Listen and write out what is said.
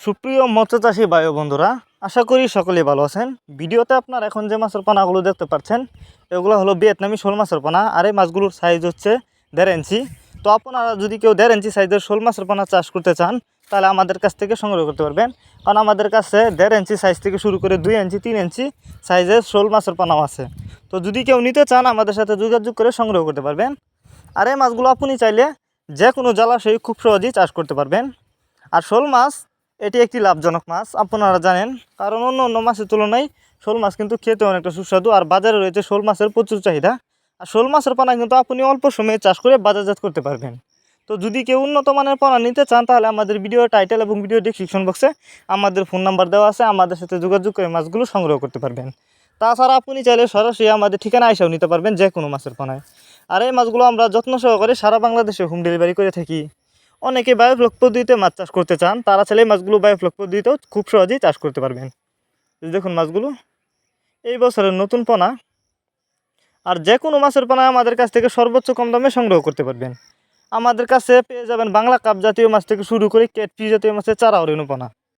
সুপ্রিয় মৎস্য চাষী বায়ু বন্ধুরা, আশা করি সকলেই ভালো আছেন। ভিডিওতে আপনার এখন যে মাছের পানাগুলো দেখতে পাচ্ছেন, এগুলো হলো ভিয়েতনামি শোল মাছের পানা, আর এই মাছগুলোর সাইজ হচ্ছে দেড় ইঞ্চি। তো আপনারা যদি কেউ দেড় ইঞ্চি সাইজের শোল মাছের পানা চাষ করতে চান, তাহলে আমাদের কাছ থেকে সংগ্রহ করতে পারবেন। কারণ আমাদের কাছে দেড় ইঞ্চি সাইজ থেকে শুরু করে দুই ইঞ্চি, তিন ইঞ্চি সাইজের শোল মাছের পানাও আছে। তো যদি কেউ নিতে চান, আমাদের সাথে যোগাযোগ করে সংগ্রহ করতে পারবেন। আর এই মাছগুলো আপনি চাইলে যে কোনো জলাশয়ে খুব সহজেই চাষ করতে পারবেন। আর শোল মাছ এটি একটি লাভজনক মাছ, আপনারা জানেন। কারণ অন্য অন্য মাছের তুলনায় শোল মাছ কিন্তু খেতে অনেকটা সুস্বাদু, আর বাজারে রয়েছে শোল মাছের প্রচুর চাহিদা। আর শোল মাছের পানা কিন্তু আপনি অল্প সময়ে চাষ করে বাজারজাত করতে পারবেন। তো যদি কেউ উন্নত মানের পানা নিতে চান, তাহলে আমাদের ভিডিও টাইটেল এবং ভিডিও ডিসক্রিপশন বক্সে আমাদের ফোন নাম্বার দেওয়া আছে। আমাদের সাথে যোগাযোগ করে মাছগুলো সংগ্রহ করতে পারবেন। তাছাড়া আপনি চাইলে সরাসরি আমাদের ঠিকানা এসেও নিতে পারবেন যে কোনো মাছের পানায়। আর এই মাছগুলো আমরা যত্ন সহকারে সারা বাংলাদেশে হোম ডেলিভারি করে থাকি। অনেকে বায়োফ্লক পদ্ধতিতে মাছ চাষ করতে চান, তারা চাইলে মাছগুলো বায়োফ্লক পদ্ধতিতেও খুব সহজেই চাষ করতে পারবেন। দেখুন মাছগুলো, এই বছরের নতুন পোনা, আর যে কোনো মাছের পোনা আমাদের কাছ থেকে সর্বোচ্চ কম দামে সংগ্রহ করতে পারবেন। আমাদের কাছে পেয়ে যাবেন বাংলা কাপ জাতীয় মাছ থেকে শুরু করে কেটপি জাতীয় মাছের চারা অরেণু পোনা।